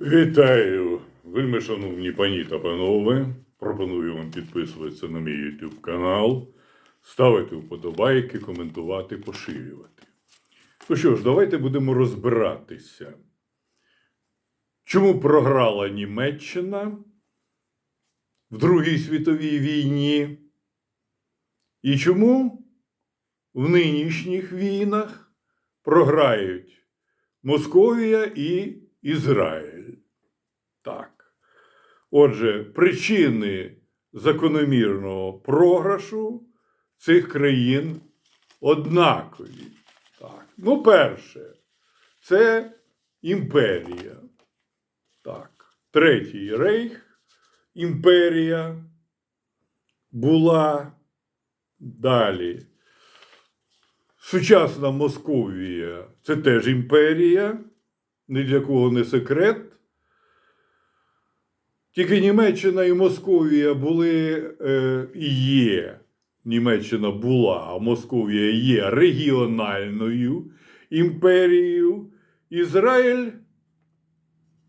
Вітаю, вельми шановні пані та панове. Пропоную вам підписуватися на мій YouTube канал, ставити вподобайки, коментувати, поширювати. Ну що ж, давайте будемо розбиратися. Чому програла Німеччина в Другій світовій війні? І чому в нинішніх війнах програють Московія і Ізраїль? Так. Отже, причини закономірного програшу цих країн однакові. Так. Ну, перше, це імперія. Так. Третій рейх, імперія була далі. Сучасна Московія це теж імперія, ні для кого не секрет. Тільки Німеччина і Московія були е, є. Німеччина була, а Московія є регіональною імперією. Ізраїль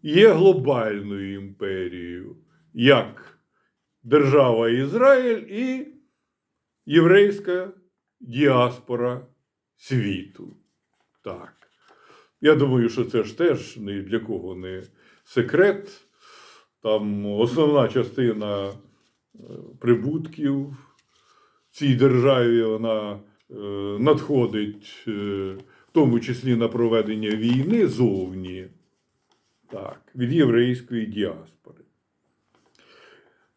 є глобальною імперією, як держава Ізраїль і єврейська діаспора світу. Так. Я думаю, що це ж теж ні для кого не секрет. Там основна частина е, прибутків в цій державі вона е, надходить, е, в тому числі на проведення війни зовні, так, від єврейської діаспори.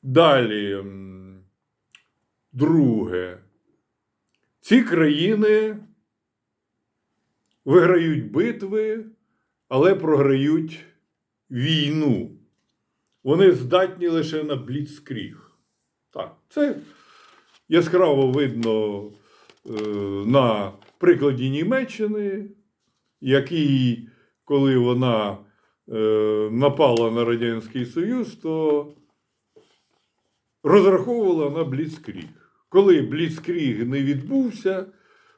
Далі, друге, ці країни виграють битви, але програють війну. Вони здатні лише на бліцкріг. Так, це яскраво видно е, на прикладі Німеччини, який, коли вона е, напала на Радянський Союз, то розраховувала на бліцкріг. Коли бліцкріг не відбувся,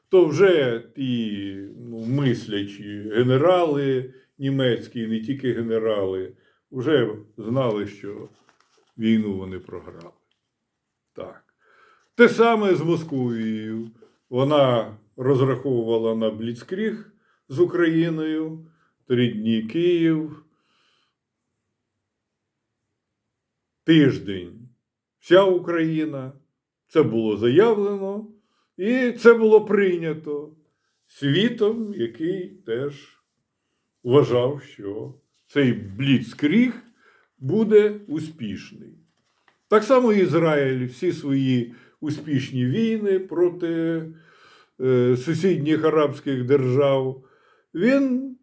то вже ті ну, мислячі генерали німецькі, не тільки генерали, вже знали, що війну вони програли. Так. Те саме з Московією. Вона розраховувала на Бліцкріг з Україною, три дні Київ. Тиждень. Вся Україна. Це було заявлено, і це було прийнято світом, який теж вважав, що цей бліцкріг буде успішний. Так само Ізраїль всі свої успішні війни проти е, сусідніх арабських держав він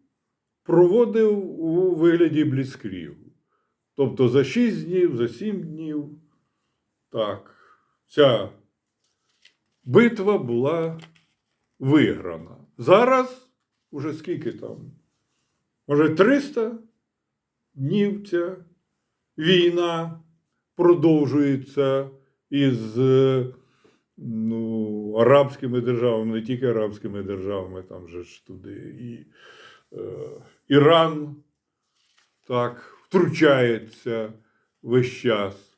проводив у вигляді бліцкрігу. Тобто за 6 днів, за 7 днів. Так, ця битва була виграна. Зараз уже скільки там? Може, 300 днів ця війна продовжується із е, ну, арабськими державами, не тільки арабськими державами, там же ж туди і е, Іран так, втручається весь час.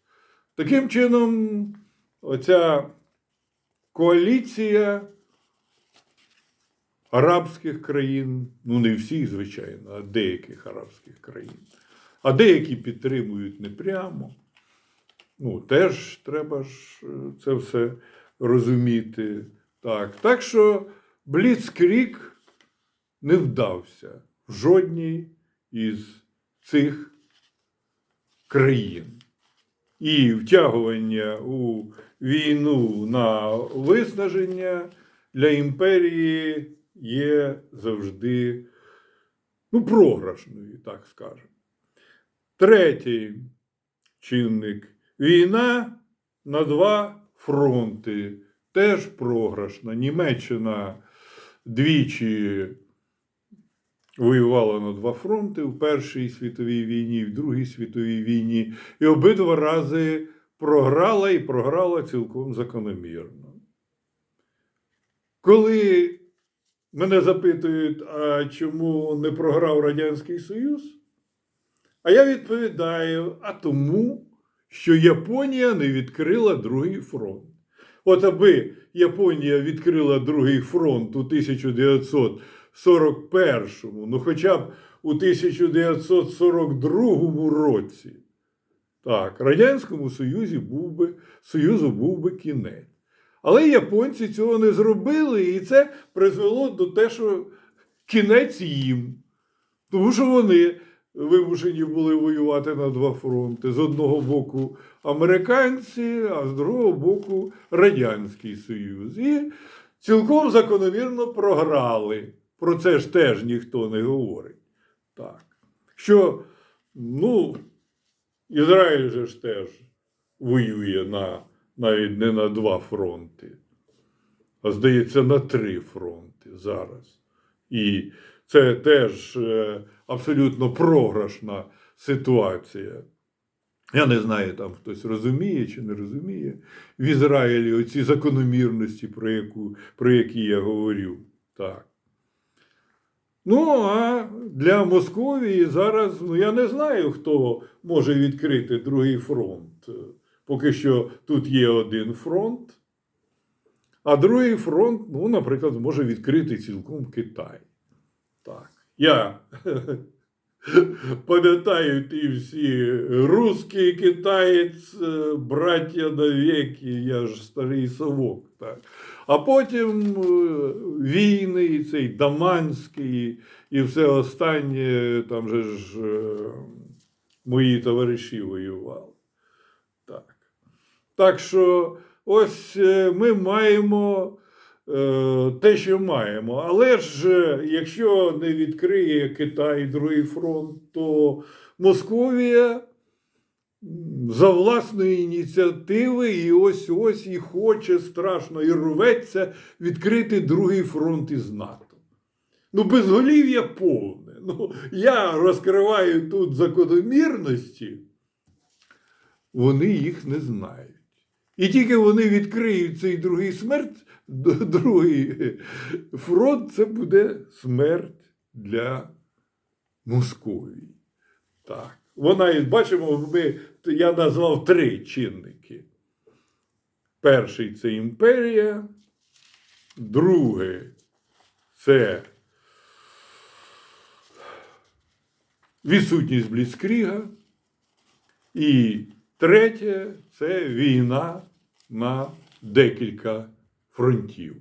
Таким чином, оця коаліція арабських країн, ну не всіх, звичайно, а деяких арабських країн, а деякі підтримують непрямо. Ну, теж треба ж е, це все розуміти. Так, так що Бліцкрік не вдався в жодній із цих країн. І втягування у війну на виснаження для імперії є завжди ну, програшною, так скажемо. Третій чинник війна на два фронти. Теж програшна. Німеччина двічі воювала на два фронти в Першій світовій війні, в Другій світовій війні, і обидва рази програла і програла цілком закономірно. Коли мене запитують, а чому не програв Радянський Союз? А я відповідаю: а тому, що Японія не відкрила другий фронт. От аби Японія відкрила другий фронт у 1941, ну хоча б у 1942 році, так, Радянському Союзі був би, Союзу був би кінець. Але японці цього не зробили, і це призвело до те, що кінець їм. Тому що вони вимушені були воювати на два фронти. З одного боку американці, а з другого боку Радянський Союз. І цілком закономірно програли. Про це ж теж ніхто не говорить. Так. Що, ну, Ізраїль же ж теж воює на, навіть не на два фронти, а здається, на три фронти зараз. І це теж е, абсолютно програшна ситуація. Я не знаю, там хтось розуміє чи не розуміє в Ізраїлі оці закономірності, про, яку, про які я говорю. Так. Ну, а для Московії зараз, ну я не знаю, хто може відкрити другий фронт. Поки що тут є один фронт, а другий фронт, ну, наприклад, може відкрити цілком Китай. Так. Я пам'ятаю ті всі русський китаєць, е, браття навіки, я ж старий совок. Так. А потім е, війни, цей Даманський і все останнє, там же ж е, мої товариші воювали. Так. Так що ось е, ми маємо е, те, що маємо. Але ж е, якщо не відкриє Китай другий фронт, то Московія за власної ініціативи і ось ось і хоче страшно і рветься відкрити другий фронт із НАТО. Ну, безголів'я повне. Ну, я розкриваю тут закономірності, вони їх не знають. І тільки вони відкриють цей другий смерть, другий фронт, це буде смерть для Московії. Так. Вона, бачимо, ми, я назвав три чинники. Перший це імперія, друге це відсутність Бліцкріга. І третє це війна на декілька фронтів.